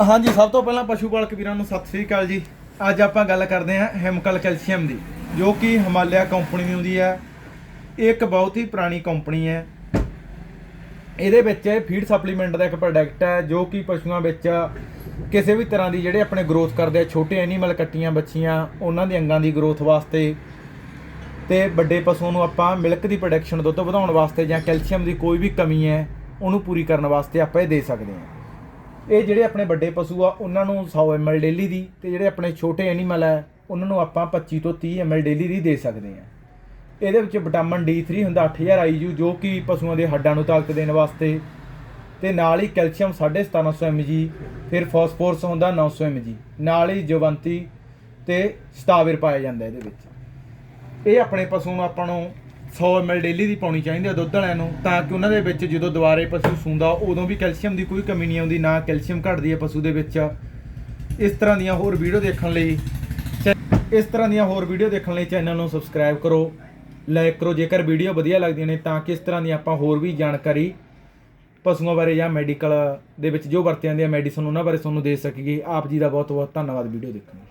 ਹਾਂਜੀ, ਸਭ ਤੋਂ ਪਹਿਲਾਂ ਪਸ਼ੂ ਪਾਲਕ ਵੀਰਾਂ ਨੂੰ ਸਤਿ ਸ੍ਰੀ ਅਕਾਲ ਜੀ। ਅੱਜ ਆਪਾਂ ਗੱਲ ਕਰਦੇ ਹਾਂ ਹੈਮਕਲ ਕੈਲਸ਼ੀਅਮ ਦੀ, ਜੋ ਕਿ ਹਿਮਾਲਿਆ ਕੰਪਨੀ ਦੀ ਹੁੰਦੀ ਹੈ। ਇਹ ਇੱਕ ਬਹੁਤ ਹੀ ਪੁਰਾਣੀ ਕੰਪਨੀ ਹੈ। ਇਹਦੇ ਵਿੱਚ ਫੀਡ ਸਪਲੀਮੈਂਟ ਦਾ ਇੱਕ ਪ੍ਰੋਡਕਟ ਹੈ, ਜੋ ਕਿ ਪਸ਼ੂਆਂ ਵਿੱਚ ਕਿਸੇ ਵੀ ਤਰ੍ਹਾਂ ਦੀ ਜਿਹੜੇ ਆਪਣੇ ਗਰੋਥ ਕਰਦੇ ਆ, ਛੋਟੇ ਐਨੀਮਲ ਕੱਟੀਆਂ, ਬੱਚੀਆਂ, ਉਹਨਾਂ ਦੇ ਅੰਗਾਂ ਦੀ ਗਰੋਥ ਵਾਸਤੇ ਤੇ ਵੱਡੇ ਪਸ਼ੂ ਨੂੰ ਆਪਾਂ ਮਿਲਕ ਦੀ ਪ੍ਰੋਡਕਸ਼ਨ ਦੁੱਧ ਵਧਾਉਣ ਵਾਸਤੇ ਜਾਂ ਕੈਲਸ਼ੀਅਮ ਦੀ ਕੋਈ ਵੀ ਕਮੀ ਹੈ, ਉਹਨੂੰ ਪੂਰੀ ਕਰਨ ਵਾਸਤੇ ਆਪਾਂ ਇਹ ਦੇ ਸਕਦੇ ਹਾਂ। ਇਹ ਜਿਹੜੇ ਆਪਣੇ ਵੱਡੇ ਪਸ਼ੂ ਆ, ਉਹਨਾਂ ਨੂੰ 100 ml ਡੇਲੀ ਦੀ ਤੇ ਜਿਹੜੇ ਆਪਣੇ ਛੋਟੇ ਐਨੀਮਲ ਹੈ ਉਹਨਾਂ ਨੂੰ ਆਪਾਂ 25 ਤੋਂ 30 ml ਡੇਲੀ ਦੀ ਦੇ ਸਕਦੇ ਹਾਂ। ਇਹਦੇ ਵਿੱਚ ਵਿਟਾਮਿਨ D3 ਹੁੰਦਾ 8000 IU ਜੋ ਕਿ ਪਸ਼ੂਆਂ ਦੇ ਹੱਡਾਂ ਨੂੰ ਤਾਕਤ ਦੇਣ ਵਾਸਤੇ। ਤੇ ਨਾਲ ਹੀ ਕੈਲਸ਼ੀਅਮ 1750 mg, ਫਿਰ ਫਾਸਫੋਰਸ ਹੁੰਦਾ 900 mg, ਨਾਲ ਹੀ ਜਵੰਤੀ ਤੇ ਸਤਾਵਿਰ ਪਾਇਆ ਜਾਂਦਾ ਇਹਦੇ ਵਿੱਚ। ਇਹ ਆਪਣੇ ਪਸ਼ੂ ਨੂੰ ਆਪਾਂ ਨੂੰ 100 ml ਡੇਲੀ ਦੀ ਪਾਉਣੀ ਚਾਹੀਦੀ ਹੈ ਦੁੱਧ ਵਾਲਿਆਂ ਨੂੰ, ਤਾਂ ਕਿ ਉਹਨਾਂ ਦੇ ਵਿੱਚ ਜਦੋਂ ਦੁਬਾਰੇ ਪਸ਼ੂ ਸੂੰਦਾ, ਉਦੋਂ ਵੀ ਕੈਲਸ਼ੀਅਮ ਦੀ ਕੋਈ ਕਮੀ ਨਹੀਂ ਆਉਂਦੀ, ਨਾ ਕੈਲਸ਼ੀਅਮ ਘਟਦੀ ਹੈ ਪਸ਼ੂ ਦੇ ਵਿੱਚ। ਇਸ ਤਰ੍ਹਾਂ ਦੀਆਂ ਹੋਰ ਵੀਡੀਓ ਦੇਖਣ ਲਈ ਚੈ- ਇਸ ਤਰ੍ਹਾਂ ਦੀਆਂ ਹੋਰ ਵੀਡੀਓ ਦੇਖਣ ਲਈ ਚੈਨਲ ਨੂੰ ਸਬਸਕ੍ਰਾਈਬ ਕਰੋ ਲਾਈਕ ਕਰੋ, ਜੇਕਰ ਵੀਡੀਓ ਵਧੀਆ ਲੱਗਦੀਆਂ ਨੇ, ਤਾਂ ਕਿ ਇਸ ਤਰ੍ਹਾਂ ਦੀ ਆਪਾਂ ਹੋਰ ਵੀ ਜਾਣਕਾਰੀ ਪਸ਼ੂਆਂ ਬਾਰੇ ਜਾਂ ਮੈਡੀਕਲ ਦੇ ਵਿੱਚ ਜੋ ਵਰਤੇ ਜਾਂਦੇ ਆ ਮੈਡੀਸਨ ਉਹਨਾਂ ਬਾਰੇ ਤੁਹਾਨੂੰ ਦੇ ਸਕੀਏ। ਆਪ ਜੀ ਦਾ ਬਹੁਤ ਬਹੁਤ ਧੰਨਵਾਦ ਵੀਡੀਓ ਦੇਖਣ ਲਈ।